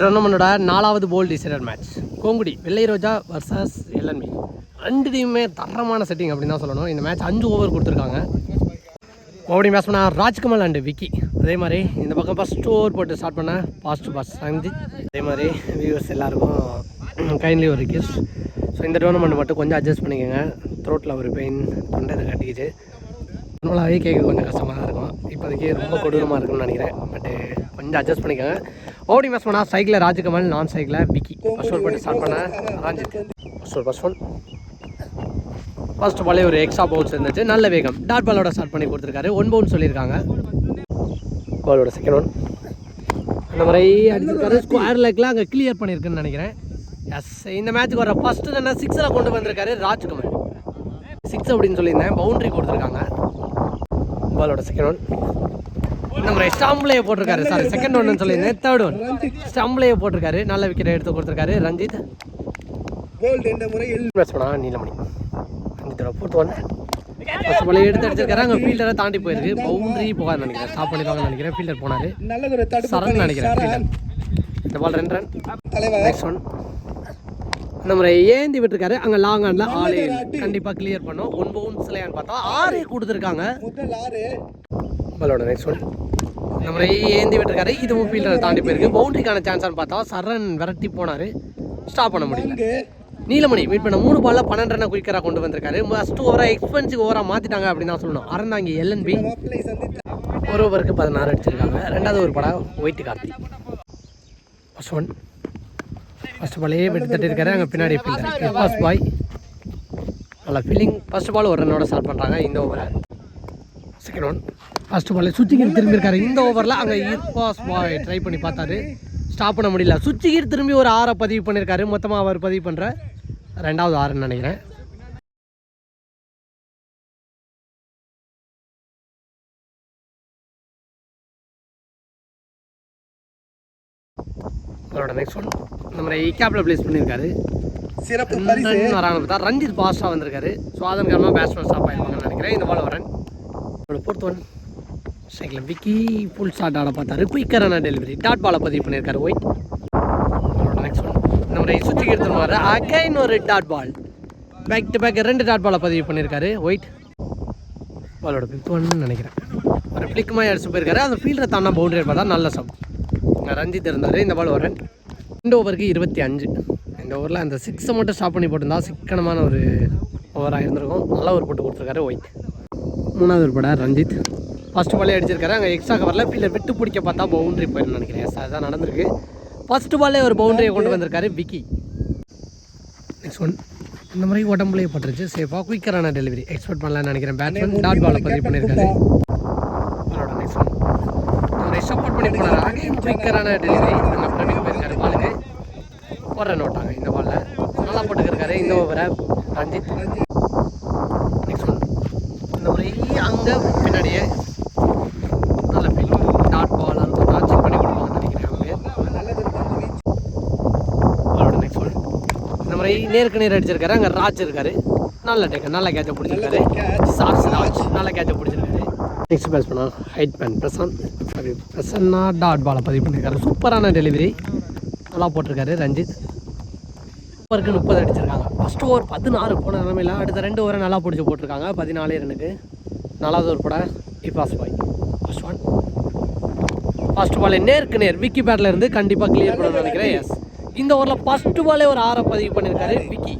டோர்னமெண்டோட நாலாவது போல் decider match கோங்குடி வெள்ளை ரோஜா versus LNB ரெண்டு டீமுமே தரமான செட்டிங் அப்படின்னு தான் சொல்லணும். இந்த மேட்ச் அஞ்சு ஓவர் கொடுத்துருக்காங்க. ஓடி மேட்ச் பண்ணால் ராஜ்கமல் அண்டு விக்கி. அதே மாதிரி இந்த பக்கம் ஃபஸ்ட் ஓவர் போட்டு ஸ்டார்ட் பண்ண பாஸ்ட் பாஸ் ரஞ்சித் அதே மாதிரி வியூவர்ஸ் எல்லாருக்கும் கைண்ட்லி ஒரு ரிக்வெஸ்ட் ஸோ இந்த டோர்னமெண்ட் மட்டும் கொஞ்சம் அட்ஜஸ்ட் பண்ணிக்கோங்க. த்ரோட்டில் ஒரு பெயின் தொண்டை இதை கட்டிக்கிச்சு நார்மலாகவே கேட்க கொஞ்சம் கஷ்டமாக தான் இருக்கும். இப்போதைக்கு ரொம்ப கொடூரமாக இருக்குன்னு நினைக்கிறேன். பட்டு eh, கொஞ்சம் அட்ஜஸ்ட் பண்ணிக்கோங்க. ஓடி மேட்ச் பண்ணால் சைக்கிளில் ராஜகமல் நான் சைக்கிளில் விக்கி. ஃபஸ்ட் ஒன் போட்டு ஸ்டார்ட் பண்ணேன் Ranjith. First one first one first பாலே ஒரு எக்ஸ்ட்ரா பவுன்ஸ் இருந்துச்சு நல்ல வேகம். டாட் பாலோட ஸ்டார்ட் பண்ணி கொடுத்துருக்காரு. ஒன் பவுன் சொல்லியிருக்காங்க. பாலோட செகண்ட் ஒன் அந்த மாதிரி அடிச்சிருக்காரு. ஸ்கொயர் லெக்லாம் அங்கே கிளியர் பண்ணியிருக்குன்னு நினைக்கிறேன். எஸ் இந்த மேட்ச்சுக்கு வர ஃபஸ்ட்டு என்ன சிக்ஸில் கொண்டு வந்திருக்காரு ராஜ்குமார் சிக்ஸ் அப்படின்னு சொல்லியிருந்தேன். பவுண்டரி கொடுத்துருக்காங்க. பாலோட செகண்ட் ஒன் இந்த மாதிரி ஸ்டாம்ப்லேயே போட்டிருக்காரு சாரி செகண்ட் ஒன்னு சொல்லியிருந்தேன் தேர்ட் ஒன் ஸ்டாம்ப்லேயே போட்டிருக்காரு. நல்ல விக்கெட் எடுத்து கொடுத்துருக்காரு. ரஞ்சித். கோல்டு என்ற முறையில் பேட்ஸ் பண்ணா நீலமணி. ரஞ்சித்தோட ஃபோர்த் ஒன் ஃபர்ஸ்ட் பால் எடுத்து அடிச்சிருக்காரு. அங்கே ஃபீல்டரை தாண்டி போயிருக்கு. பவுண்டரி போகாது நினைக்கிறேன். ஸ்டாப் பண்ணிருக்காங்கன்னு நினைக்கிறேன். ஃபீல்டர் போனார். சரண் நினைக்கிறேன். இந்த பால் ரெண்டு ரன் நெக்ஸ்ட் ஒன் முறை ஏந்தி விட்டுருக்காரு. அங்கே லாங் ஆனில் ஆளே கண்டிப்பாக கிளியர் பண்ணோம். ஒன் பவுன்ஸ்லையான்னு பார்த்தா ஆறே கொடுத்துருக்காங்க. பாலோட நெக்ஸ்ட் ஒன் முறை ஏந்தி விட்டுருக்காரு. இதுவும் ஃபீல்டரை தாண்டி போயிருக்கு. பவுண்டரிக்கான சான்ஸான்னு பார்த்தா சரண் விரட்டி போனார். ஸ்டாப் பண்ண முடியல. நீலமணி வெயிட் பண்ண மூணு பால்ல பன்னெண்டு ரன் குயிக்கராக கொண்டு வந்திருக்காரு. ஃபர்ஸ்ட் ஓவராக எக்ஸ்பென்சிவ் ஓவராக மாற்றிட்டாங்க அப்படின்னு தான் சொல்லணும். அறந்தாங்கி எல்என்பி ஒரு ஓவருக்கு பதினாறு அடிச்சிருக்காங்க. ரெண்டாவது ஒரு படம் white Karthi. First one first பாலே வெட்டி தட்டிருக்காரு அங்கே பின்னாடி ஃபீல்டர் ஃபர்ஸ்ட் பாய் நல்லா ஃபீலிங் ஃபர்ஸ்ட் பால் ஒரு ரன்னோட ஸ்டார்ட் பண்ணுறாங்க இந்த ஓவரை செகண்ட் ஒன் ஃபர்ஸ்ட் பால் சுச்சிகிர் திரும்பியிருக்காரு. இந்த ஓவரில் அங்கே இர்பாஸ் பாய் ட்ரை பண்ணி பார்த்தாரு. ஸ்டாப் பண்ண முடியல. சுச்சிகிர் திரும்பி ஒரு ஆறை பதிவு பண்ணியிருக்காரு. மொத்தமாக அவர் பதிவு பண்ணுற ரெண்டாவது ஆறுன்னு நினைக்கிறேன். அவரோட நெக்ஸ்ட் ஒன் மாதிரி கேப்பில் ப்ளேஸ் பண்ணியிருக்காரு. சிறப்பு பரிசு. வராங்க பார்த்தா ரஞ்சித் ஃபாஸ்ட்டாக வந்திருக்காரு. ஸோ அதன் காரணமாக பேட்ஸ்மேன் ஸ்டாப் ஆயிருப்பாங்கன்னு நினைக்கிறேன். இந்த பால் வரேன். அவரோட fourth one cycle Vicky full shot ஆட பார்த்தாரு. குயிக்கரான டெலிவரி டாட் பாலை பதிவு பண்ணியிருக்காரு. ஒயிட் அவரோட நெக்ஸ்ட் ஒன் இந்த சுற்றி எடுத்துருவாரு அகைன் ஒரு dot ball back to back ரெண்டு டாட் பாலை பதிவு பண்ணியிருக்காரு. ஒயிட் பாலோட ஃபிஃப்த் ஒன்னு நினைக்கிறேன். ஒரு ஃப்ளிக்குமாய் அடிச்சு போயிருக்காரு. அந்த ஃபீல்டரை தாண்டா பவுண்டரி பார்த்தா நல்ல சப் ரஞ்சித் இருந்தார். இந்த பால் வரேன். ரெண்டு ஓவருக்கு இருபத்தி அஞ்சு. இந்த ஓவரில் அந்த சிக்ஸை மட்டும் ஸ்டாப் பண்ணி போட்டிருந்தா சிக்கனமான ஒரு ஓவராக இருந்திருக்கும். நல்ல ஒரு போட்டு கொடுத்துருக்காரு ஒயிட் மூணாவது ஒரு படம் ரஞ்சித். ஃபர்ஸ்ட் பாலே அடிச்சிருக்காரு. அங்கே எக்ஸ்ட்ரா கவரில் ஃபீல்டர் விட்டு பிடிக்க பார்த்தா பவுண்டரி போயிருந்து நினைக்கிறேன். Yes, அதுதான் நடந்திருக்கு. ஃபர்ஸ்ட் பாலே ஒரு பவுண்டரியை கொண்டு வந்திருக்காரு விக்கி நெக்ஸ்ட் ஒன் இந்த மாதிரி உடம்புலேயே பட்டுருச்சு. சேஃபாக குயிக்கரான டெலிவரி எக்ஸ்பெக்ட் பண்ணலாம்னு நினைக்கிறேன். பேட்ஸ்மேன் டாட் பாலை பதிவு பண்ணியிருக்காரு. அவரோட நெக்ஸ்ட் ஒன் அவரை சப்போர்ட் பண்ணி போனார். குயிக்கரான டெலிவரி அங்கே பிரவீன் போயிருக்காரு பாலுக்கு ஒரு ரன் ஓட்டாங்க இந்த பாலில் நல்லா போட்டுக்கிருக்காரு இந்த ஓவரை. ரஞ்சித். நெக்ஸ்ட் ஒன் இந்த முறை அங்கே பின்னாடியே. நல்ல ஃபீல் டாட் பால் அந்த நான் பண்ணி கொடுப்பாங்கன்னு நினைக்கிறேன் அவங்க. நெக்ஸ்ட் ஒன் இந்த மாதிரி நேருக்கு நேர் அடிச்சிருக்காரு அங்கே ராஜ் இருக்காரு. நல்ல டேக்கர் நல்ல கேட்சை பிடிச்சிருக்காரு. சாக்ஸ் ராஜ் நல்ல கேட்சை பிடிச்சிருக்காரு. நெக்ஸ்ட் பேஸ் பண்ணா ஹைட் பேன் பிரசாந்த் சாரி பிரசன்னா டாட் பாலை பதிவு பண்ணியிருக்காரு சூப்பரான டெலிவரி நல்லா போட்டிருக்காரு ரஞ்சித். ஓவருக்கு முப்பது அடிச்சிருக்காங்க. ஃபஸ்ட் ஓவர் பதினாறு போன நிலமையில அடுத்த ரெண்டு ஓவரை நல்லா பிடிச்சி போட்டிருக்காங்க. பதினாலே ரனுக்கு. நாலாவது ஒரு படம் இபாஸ் பாய். ஃபஸ்ட் ஒன் ஃபர்ஸ்ட் பால் நேருக்கு நேர் விக்கி பேட்ல இருந்து கண்டிப்பாக கிளியர் பண்ண நினைக்கிறேன். எஸ் இந்த ஓவரில் ஃபர்ஸ்ட் பாலே ஒரு ஆறை பதிவு பண்ணியிருக்காரு விக்கி.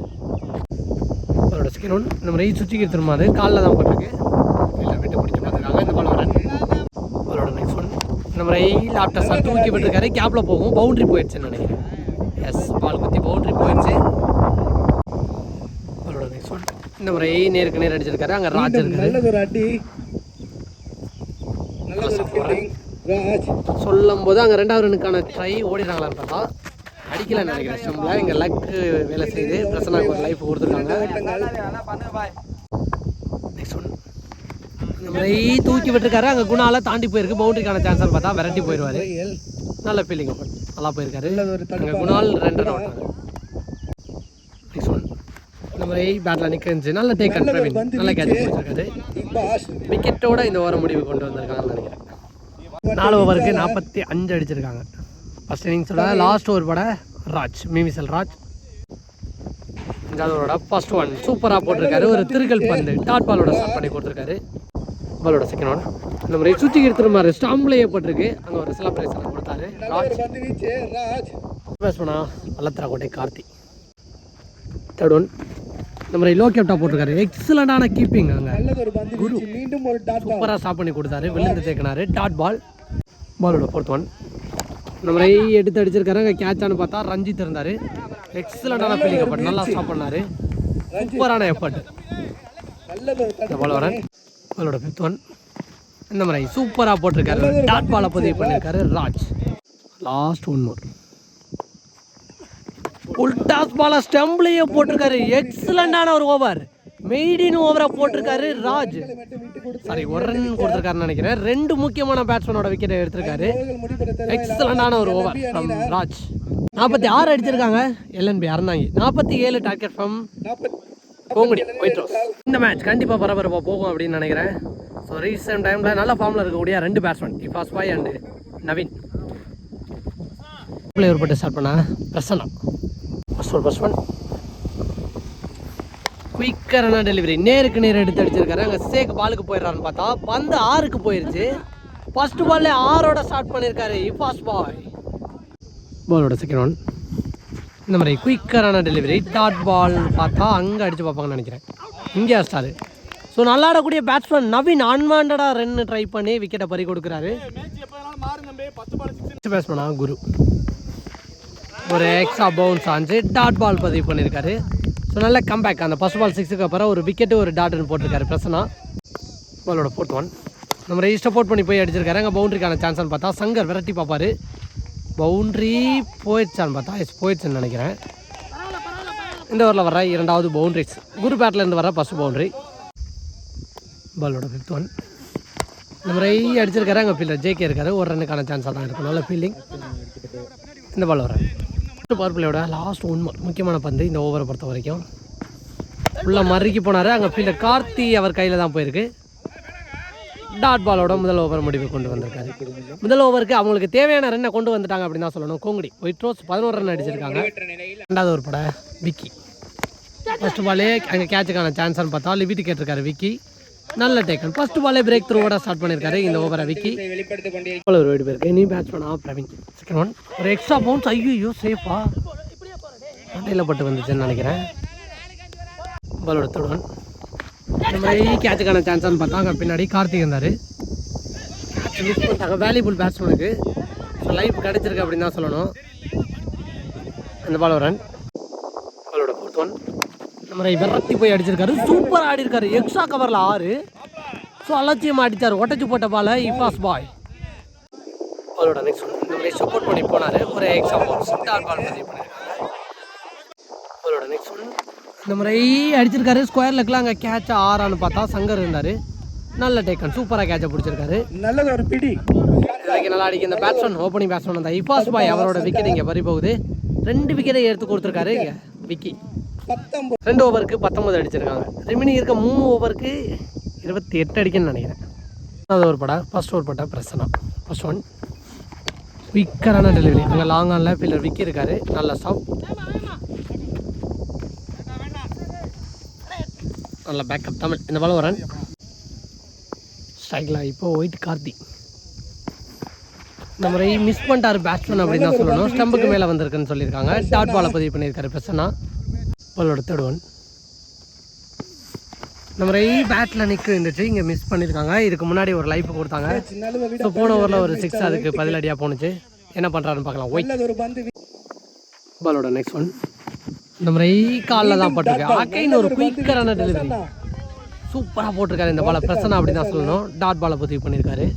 அவரோட ஸ்கின் ஒன் நம்ம மாதிரி சுற்றி திரும்பாது காலில் தான் போட்டிருக்கு இல்லை விட்டு பிடிச்சி பார்த்துருக்காங்க. இந்த பால் வரேன் அவரோட நெக்ஸ்ட் ஒன் நம்ம மாதிரி லாப்டாப் சார் தூக்கி விட்டுருக்காரு. கேப்பில் போகும். பவுண்டரி போயிடுச்சுன்னு நினைக்கிறேன் எஸ் பால் குத்தி பவுண்டரி போயிடுச்சு. அவரோட நெக்ஸ்ட் ஒன் இந்த மாதிரி நேருக்கு நேர் அடிச்சிருக்காரு. அங்கே ராஜ் இருக்காரு அடி. சொல்லும் போது அங்கே ரெண்டாவது ரனுக்கான ட்ரை ஓடிடுறாங்களான்னு பார்த்தா. அடிக்கலன்னு நினைக்கிறேன். ஸ்டம்பில் எங்கள் லக்கு வேலை செய்து பிரசனாக்கு ஒரு லைஃப் கொடுத்துருக்காங்க. நெக்ஸ்ட் ஒன் மாதிரி தூக்கி விட்டுருக்காரு. அங்கே குணால தாண்டி போயிருக்கு. பவுண்டரிக்கான சான்ஸ் பார்த்தா விரட்டி போயிடுவார். நல்ல ஃபீலிங் நல்லா போயிருக்காரு. அங்கே குணால் ரெண்டு ரன் மாதிரி பேட்டில் நிற்க இருந்துச்சு நல்ல டேக் பிரவீன். நல்ல கேட்ச் பிடிச்சிருக்காரு விக்கெட்டோட இந்த ஓவர முடிவு கொண்டு வந்திருக்காங்கன்னு நினைக்கிறேன். நாலு ஓவருக்கு நாற்பத்தி அஞ்சு அடிச்சிருக்காங்க. ஃபர்ஸ்ட் இன்னிங்ஸோட லாஸ்ட் ஓவர் பட ராஜ் மிமிசல் ராஜ். அஞ்சாவது ஃபர்ஸ்ட் ஒன் சூப்பராக போட்டிருக்காரு. ஒரு திருகல் பந்து. டாட் பாலோட ஸ்டார்ட் பண்ணி கொடுத்துருக்காரு. பாலோட செகண்ட் ஒன் இந்த மாதிரி சுற்றி எடுத்துருமாரு ஸ்டாம்ப்லேயே போட்டிருக்கு. அங்கே ஒரு செலப்ரேஷன் கொடுத்தாரு. ராஜ். வீச்சு. ராஜ். பேட்ஸ்மனா வல்லத்தரக்கோட்டை கார்த்தி. தேர்ட் ஒன் மாதிரி லோ கேப்டா போட்டிருக்காரு. எக்ஸலண்டான கீப்பிங் அங்கே. வீச்சு மீண்டும் ஒரு டாட் சூப்பராக ஸ்டாப் பண்ணி கொடுத்தாரு. விழுந்து தேக்கினாரு. டாட் பால் பாலோட ஃபோர்த் ஒன் மாதிரி எடுத்து அடிச்சிருக்காரு. அங்கே கேட்சான்னு பார்த்தா ரஞ்சித் இருந்தார். எக்ஸலண்டான ஃபீலிங் எஃபர்ட் நல்லா ஸ்டாப் பண்ணாரு சூப்பரான எஃபர்ட் பால் வரேன் பாலோட ஃபிஃப்த் ஒன் இந்த மாதிரி சூப்பராக போட்டிருக்காரு. டாட் பாலை பதிவு பண்ணியிருக்காரு ராஜ். லாஸ்ட் ஒன் மோர் உல்டாஸ் பால ஸ்டம்ப்லேயே போட்டிருக்காரு. எக்ஸலண்டான ஒரு ஓவர் மெய்டின் ஓவரா போட்டிருக்காரு ராஜ். சாரி ஒரு ரன் கொடுத்துருக்காருன்னு நினைக்கிறேன். ரெண்டு முக்கியமான பேட்ஸ்மேனோட விக்கெட்டை எடுத்திருக்காரு. எக்ஸலண்டான ஒரு ஓவர் ஃப்ரம் ராஜ். நாற்பத்தி ஆறு அடிச்சிருக்காங்க. எல்என்பி அறந்தாங்க. நாற்பத்தி ஏழு target from Kongudi white rose இந்த மேட்ச் கண்டிப்பாக பரபரப்பாக போகும் அப்படின்னு நினைக்கிறேன். ஸோ ரீசெண்ட் டைமில் நல்ல ஃபார்மில் இருக்கக்கூடிய ரெண்டு பேட்ஸ்மேன் இஃபாஸ் பாய் அண்டு நவீன் பிளேயர் போட்டு ஸ்டார்ட் பண்ண Prasanna first one first one குயிக்கரான delivery நேருக்கு நேர் எடுத்து அடிச்சிருக்காரு. அங்கே சேக் பாலுக்கு போயிடுறாருன்னு பார்த்தா பந்து ஆறுக்கு போயிருச்சு. ஃபர்ஸ்ட் பால்ல ஆறோட ஸ்டார்ட் பண்ணியிருக்காரு இஃபாஸ் பாய் பாலோட செகண்ட் ஒன் இந்த மாதிரி குயிக்கரான டெலிவரி டாட் பால் பார்த்தா அங்கே அடித்து பார்ப்பாங்கன்னு நினைக்கிறேன். இங்கே ஸ்டாரு ஸோ நல்லா ஆடக்கூடிய பேட்ஸ்மேன் நவீன் அன்வான்டாக ரன் ட்ரை பண்ணி விக்கெட்டை பறி கொடுக்குறாரு. பேட்ஸ்மேனா குரு. ஒரு எக்ஸ்ட்ரா பவுன்ஸ் ஆஞ்சு டாட் பால் பதிவு பண்ணியிருக்காரு. ஸோ நல்ல கம்பேக் அந்த ஃபஸ்ட் பால் சிக்ஸுக்கு அப்புறம் ஒரு விக்கெட்டு ஒரு டாட்னு போட்டிருக்காரு பிரசனா பாலோட ஃபோர்த் ஒன் நம்ம ரெஜிஸ்டர் போட் பண்ணி போய் அடிச்சிருக்காரு. அங்கே பவுண்டரிக்கான சான்ஸ்னு பார்த்தா சங்கர் விரட்டி பார்ப்பார். பவுண்ட்ரி போயிடுச்சான்னு பார்த்தா எஸ் போயிடுச்சுன்னு நினைக்கிறேன். இந்த ஓவரில் வர இரண்டாவது பவுண்ட்ரிஸ் குரு பேட்லேருந்து வர ஃபஸ்ட் பவுண்ட்ரி பாலோட ஃபிஃப்த் ஒன் இந்த அடிச்சிருக்காரு. அங்கே ஃபீல்டர் ஜேகே இருக்காரு. ஒரு ரன்னுக்கான சான்ஸாக தான் இருக்கும் நல்ல ஃபீல்டிங் இந்த பால் வரேன் பவர் பிளேயோட லாஸ்ட் ஒன் முக்கியமான பந்து இந்த ஓவரை பொறுத்த வரைக்கும். உள்ள மறுக்கி போனார். அங்கே ஃபீல்டர் கார்த்தி அவர் கையில் தான் போயிருக்கு. டாட் பாலோட முதல் ஓவர் முடிவு கொண்டு வந்திருக்காரு. முதல் ஓவருக்கு அவங்களுக்கு தேவையான ரன்னை கொண்டு வந்துட்டாங்க அப்படின்னு தான் சொல்லணும். கோங்குடி ஒயிட் ரோஸ் பதினோரு ரன் அடிச்சிருக்காங்க. ரெண்டாவது ஒரு பட விக்கி. ஃபர்ஸ்ட் பாலே அங்கே கேட்சுக்கான சான்ஸ்னு பார்த்தா லிபிட்டு கேட்டிருக்காரு. விக்கி நல்ல டேக்கன் ஃபர்ஸ்ட் பாலே பிரேக் த்ரூவோட ஸ்டார்ட் பண்ணியிருக்காரு இந்த ஓவரை விக்கி. பால் ஒரு வீடு பேருக்கு பேட்ச் பேட்ஸ்மேனா பிரவீன். செகண்ட் ஒன் ஒரு எக்ஸ்ட்ரா பவுன்ஸ் ஐயோ சேஃபா மண்டையில் பட்டு வந்துச்சுன்னு நினைக்கிறேன். பாலோட தொடுவன் இந்த மாதிரி கேட்சுக்கான சான்ஸ்னு பார்த்தா அங்கே பின்னாடி கார்த்திக் இருந்தார். மிஸ் பண்ணிட்டாங்க. பேட்ஸ்மேனுக்கு ஸோ லைஃப் கிடச்சிருக்கு அப்படின்னு தான் சொல்லணும். அந்த பால் ஒரு ரன் மாதிரி விரட்டி போய் அடிச்சிருக்காரு. சூப்பர் ஆடி இருக்காரு எக்ஸ்ட்ரா கவரில் ஆறு. ஸோ அலட்சியமாக அடித்தார் ஒட்டச்சு போட்ட பாலை இஃபாஸ் பாய் பாலோட நெக்ஸ்ட் மாதிரி சப்போர்ட் பண்ணி போனார். ஒரு பால் சிட்டார் பால் பதிவு பண்ணியிருக்காங்க பாலோட நெக்ஸ்ட் இந்த மாதிரி அடிச்சிருக்காரு. ஸ்கொயர் லெக்கில் அங்கே கேட்ச் ஆறான்னு பார்த்தா சங்கர் இருந்தார். நல்ல டேக்கன் சூப்பராக கேட்சை பிடிச்சிருக்காரு. நல்லது ஒரு பிடி. நல்லா அடிக்க இந்த பேட்ஸ்மேன் ஓப்பனிங் பேட்ஸ்மேன் அந்த இஃபாஸ் பாய் அவரோட விக்கெட் இங்கே பறி போகுது. ரெண்டு விக்கெட்டை எடுத்து கொடுத்துருக்காரு இங்கே விக்கி பத்தொம்பது ரெண்டு ஓவருக்கு பத்தொம்பது அடிச்சிருக்காங்க. ரிமினி இருக்க மூணு ஓவருக்கு இருபத்தி எட்டு அடிக்கன்னு நினைக்கிறேன். அது ஒரு படம் ஃபஸ்ட் ஓவர் பட்டா பிரச்சனை ஃபஸ்ட் ஒன் குயிக்கரான டெலிவரி அங்கே லாங் ஆனில் பில்லர் விக்கி இருக்காரு. நல்ல ஸ்டாப் நல்ல பேக்கப் தமிழ். இந்த பால் வரேன். ஸ்ட்ரைக்கில் இப்போ ஒயிட் கார்த்தி இந்த முறை மிஸ் பண்ணிட்டார் பேட்ஸ்மேன் அப்படின்னு தான் சொல்லணும் ஸ்டம்புக்கு மேலே வந்திருக்குன்னு சொல்லியிருக்காங்க. டாட் பாலை பதிவு பண்ணியிருக்காரு பிரசன்னா. பாலோட தேர்ட் ஒன் இந்த முறை பேட்டில் நிற்க இருந்துச்சு. இங்கே மிஸ் பண்ணியிருக்காங்க இதுக்கு முன்னாடி ஒரு லைஃப் கொடுத்தாங்க. ஸோ போன ஓவரில் ஒரு சிக்ஸ் அதுக்கு பதிலடியாக போணுச்சு. என்ன பண்ணுறாருன்னு பார்க்கலாம். ஒயிட். பாலோட நெக்ஸ்ட் ஒன் இந்த முறை காலில் தான் போட்டிருக்கு. அகைன் ஒரு குயிக்கரான டெலிவரி சூப்பராக போட்டிருக்காரு இந்த பாலை பிரசனா அப்படி தான் சொல்லணும். டாட் பாலை பதிவு பண்ணியிருக்காரு.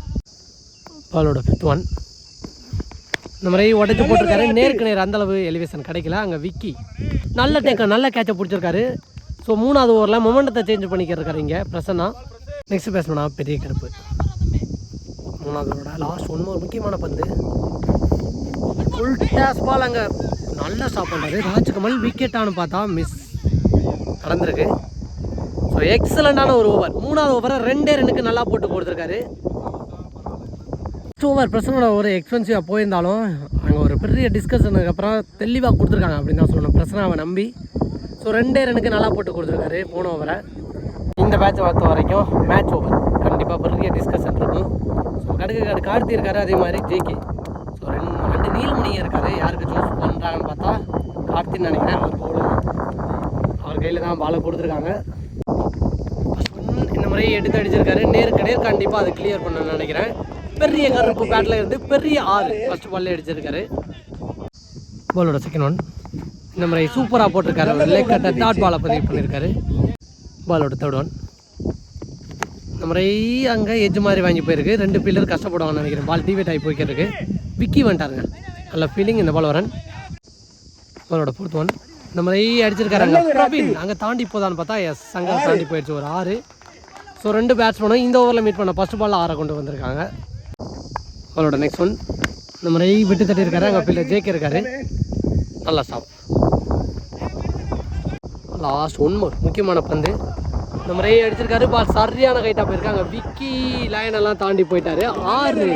பாலோட ஃபிஃப்த் ஒன் இந்த மாதிரி உடைச்சு போட்டிருக்காரு. நேருக்கு நேர் அந்த அளவு எலிவேஷன் கிடைக்கல. அங்கே விக்கி. நல்ல டேக்க நல்ல கேட்சை பிடிச்சிருக்காரு. ஸோ மூணாவது ஓவரில் மொமெண்டத்தை சேஞ்ச் பண்ணிக்கிறக்காரு இங்கே பிரசன்னா. நெக்ஸ்ட் பேட்ஸ்மேனா பெரிய கருப்பு மூணாவது ஓவரோட லாஸ்ட் ஒன் ஒரு முக்கியமான பந்து. ஃபுல் டேஸ் பால் அங்கே. நல்லா ஸ்டாப் பண்ணுறாரு ராஜ்கமல் விக்கெட்டானு பார்த்தா மிஸ் நடந்திருக்கு. ஸோ எக்ஸலண்டான ஒரு ஓவர் மூணாவது ஓவரை ரெண்டே ரெண்டுக்கு நல்லா போட்டு கொடுத்துருக்காரு. ஓவர் பிரசனோட ஒரு எக்ஸ்பென்சிவாக போயிருந்தாலும் அங்கே ஒரு பெரிய டிஸ்கஷனுக்கு அப்புறம் தெளிவாக கொடுத்துருக்காங்க அப்படின்னு தான் சொல்லணும். பிரசனாவை நம்பி. ஸோ ரெண்டே ரெண்டுக்கு நல்லா போட்டு கொடுத்துருக்காரு போன ஓவரை இந்த மேட்ச் பொறுத்த வரைக்கும் மேட்ச் ஓவர் கண்டிப்பாக பெரிய டிஸ்கஷன் இருக்கும். ஸோ கடுக்கு கடு கார்த்தி இருக்காரு அதே மாதிரி ஜேகே ஸோ ரெண்டு ரெண்டு நீலமணிங்க இருக்காரு. யாருக்கு சூஸ் பண்ணுறாங்கன்னு பார்த்தா கார்த்தின்னு நினைக்கிறேன். அவர் போல அவர் கையில் தான் பாலை கொடுத்துருக்காங்க. இந்த முறையை எடுத்து அடிச்சிருக்காரு. நேருக்கு நேர் கண்டிப்பாக அது கிளியர் பண்ண நினைக்கிறேன். பெரிய கருப்பு பேட்டில் இருந்து பெரிய ஆறு. ஃபர்ஸ்ட் பால்ல அடிச்சிருக்காரு. பாலோட செகண்ட் ஒன் இந்த மாதிரி சூப்பராக போட்டிருக்காரு ஒரு லேக் கட்ட டாட் பாலை பதிவு பண்ணியிருக்காரு பாலோட தேர்ட் ஒன் இந்த மாதிரி அங்கே எஜ்ஜு மாதிரி வாங்கி போயிருக்கு. ரெண்டு பில்லர் கஷ்டப்படுவாங்கன்னு நினைக்கிறேன். பால் டிவேட் ஆகி போய்க்கிறதுக்கு. விக்கி வந்துட்டாருங்க. நல்ல ஃபீலிங் இந்த பால் வரன் பாலோட ஃபோர்த் ஒன் இந்த மாதிரி அடிச்சிருக்காரு பிரவீன் அங்கே தாண்டி போதான்னு பார்த்தா எஸ் அங்கே தாண்டி போயிடுச்சு. ஒரு ஆறு. ஸோ ரெண்டு பேட்ஸ்மேனும் இந்த ஓவரில் மீட் பண்ண ஃபர்ஸ்ட் பால் ஆறை கொண்டு வந்திருக்காங்க. அவரோட நெக்ஸ்ட் ஒன் இந்த மாதிரி விட்டு தட்டி இருக்காரு அங்கே பிள்ளை ஜேகே இருக்காரு. நல்லா ஸ்டாப் லாஸ்ட் ஒன் மோர் முக்கியமான பந்து. இந்த மாதிரி அடிச்சிருக்காரு பால் சரியான கைட்டாக போயிருக்காங்க. விக்கி லைன் எல்லாம் தாண்டி போயிட்டாரு. ஆறு.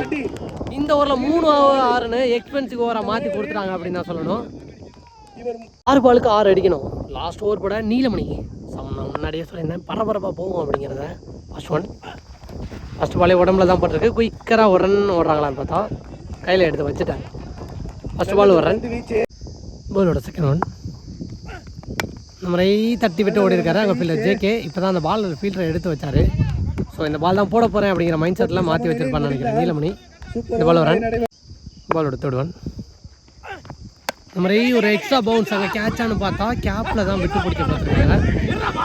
இந்த ஓவரில் மூணு ஆறுன்னு எக்ஸ்பென்சிவ் ஓவராக மாற்றி கொடுத்துட்டாங்க அப்படின்னு தான் சொல்லணும். ஆறு பாலுக்கு ஆறு அடிக்கணும். லாஸ்ட் ஓவர் போட நீலமணி. சம் நான் முன்னாடியே சொல்லியிருந்தேன். பரபரப்பாக போகும் அப்படிங்கிறத. ஃபர்ஸ்ட் ஒன் ஃபஸ்ட் பாலே உடம்புல தான் போட்டிருக்கு. குயிக்கராக ஒரு ஓடுறாங்களான்னு பார்த்தா கையில் எடுத்து வச்சுட்டேன் ஃபர்ஸ்ட் பால் ஒரு ரன் செகண்ட் ஒன் இந்த மாதிரி தட்டி விட்டு ஓடி இருக்காரு அங்கே ஃபீல்டர் ஜேகே இப்போ தான் அந்த பால் ஃபீல்டரை எடுத்து வச்சாரு. ஸோ இந்த பால் தான் போட போகிறேன் அப்படிங்கிற மைண்ட் செட்டில் மாற்றி வச்சிருப்பான்னு நினைக்கிறேன். நீலமணி இந்த பால் வரேன் ரன் பாலோட தேர்ட் ஒன் இந்த மாதிரி ஒரு எக்ஸ்ட்ரா பவுன்ஸ் அங்கே கேட்சான்னு பார்த்தா கேப்பில் தான் விட்டு பிடிக்க பார்த்துருக்காங்க.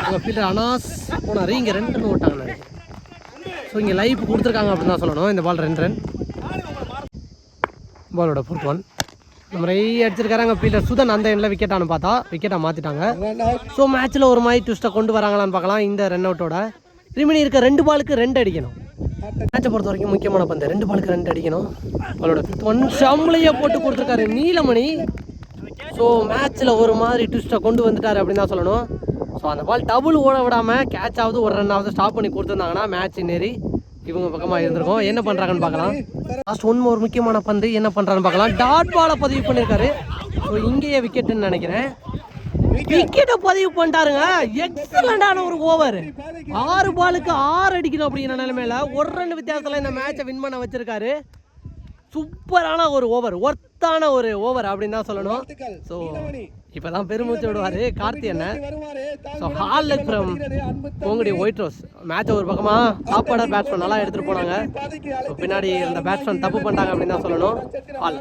அங்கே ஃபீல்டர் அனாஸ் போனார். இங்கே ரெண்டு ஓட்டாங்க. ஓட்டாங்கன்னு ஸோ இங்கே லைஃப் கொடுத்துருக்காங்க அப்படின்னு தான் சொல்லணும். இந்த பால் ரெண்டு ரன் பாலோட ஃபுட் ஒன் நிறைய அடிச்சிருக்காங்க அடிச்சிருக்காரு ஃபீல்டர் சுதன் அந்த எண்ணில் விக்கெட்டானு பார்த்தா விக்கெட்டாக மாற்றிட்டாங்க ஸோ மேட்ச்சில் ஒரு மாதிரி ட்விஸ்ட்டை கொண்டு வராங்களான்னு பார்க்கலாம். இந்த ரன் அவுட்டோட ரிமினி இருக்க ரெண்டு பாலுக்கு ரெண்டு அடிக்கணும். மேட்சை பொறுத்த வரைக்கும் முக்கியமான பந்து. ரெண்டு பாலுக்கு ரெண்டு அடிக்கணும். அவளோட ஃபிஃப்த் ஒன் ஷம்லையே போட்டு கொடுத்துருக்காரு நீலமணி. ஸோ மேட்ச்சில் ஒரு மாதிரி ட்விஸ்ட்டை கொண்டு வந்துட்டாரு அப்படின்னு தான் சொல்லணும். ஸோ அந்த பால் டபுள் ஓட விடாமல் கேட்ச் ஆகுது ஒரு ரன்னாவது ஸ்டாப் பண்ணி கொடுத்துருந்தாங்கன்னா மேட்ச் நேரி இவங்க பக்கமாக இருந்திருக்கும். என்ன பண்ணுறாங்கன்னு பார்க்கலாம். லாஸ்ட் ஒன் ஒரு முக்கியமான பந்து என்ன பண்ணுறான்னு பார்க்கலாம். டாட் பாலை பதிவு பண்ணியிருக்காரு ஸோ இங்கேயே விக்கெட்டுன்னு நினைக்கிறேன். விக்கெட்டை பதிவு பண்ணிட்டாருங்க. எக்ஸலண்டான ஒரு ஓவர் ஆறு பாலுக்கு ஆறு அடிக்கணும் அப்படிங்கிற நிலைமையில ஒரு ரெண்டு வித்தியாசத்தில் இந்த மேட்சை வின் பண்ண வச்சிருக்காரு. சூப்பரான ஒரு ஓவர் ஒர்த்தான ஒரு ஓவர் அப்படின்னு தான் சொல்லணும். ஸோ நீலமணி. இப்போதான் பெருமூச்சு விடுவார். கார்த்தி வருவாரு. ஸோ ஹால் ஃப்ரம் பொங்குடி ஒயிட் ரோஸ் மேட்சை ஒரு பக்கமாக சாப்பாடர் பேட்ஸ்மேன் நல்லா எடுத்துகிட்டு போனாங்க. பின்னாடி இந்த பேட்ஸ்மேன் தப்பு பண்ணிட்டாங்க அப்படின்னு தான் சொல்லணும். ஹால்